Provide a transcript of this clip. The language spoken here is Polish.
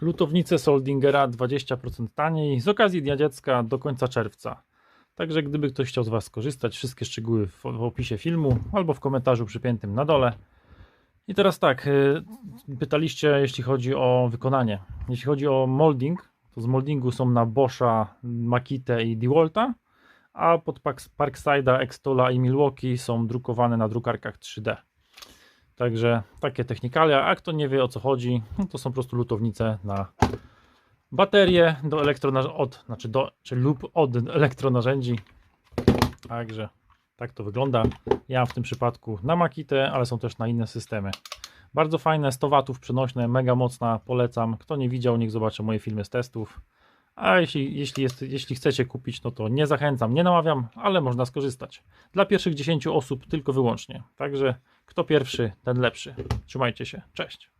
Lutownice Soldingera 20% taniej z okazji Dnia Dziecka do końca czerwca. Także gdyby ktoś chciał z Was skorzystać, wszystkie szczegóły w, w opisie filmu albo w komentarzu przypiętym na dole. I teraz tak, y, pytaliście jeśli chodzi o wykonanie. Jeśli chodzi o molding, to z moldingu są na Boscha, Makitę i DeWalta, a pod Park- Parkside'a, Extola i Milwaukee są drukowane na drukarkach 3D. Także takie technikalia, a kto nie wie o co chodzi, no to są po prostu lutownice na baterie do od, znaczy do, czy lub od elektronarzędzi. Także tak to wygląda. Ja w tym przypadku na Makitę, ale są też na inne systemy. Bardzo fajne, 100 watów przenośne, mega mocna, polecam. Kto nie widział, niech zobaczy moje filmy z testów. A jeśli, jeśli, jest, jeśli chcecie kupić, no to nie zachęcam, nie namawiam, ale można skorzystać. Dla pierwszych 10 osób tylko wyłącznie. Także kto pierwszy, ten lepszy. Trzymajcie się. Cześć.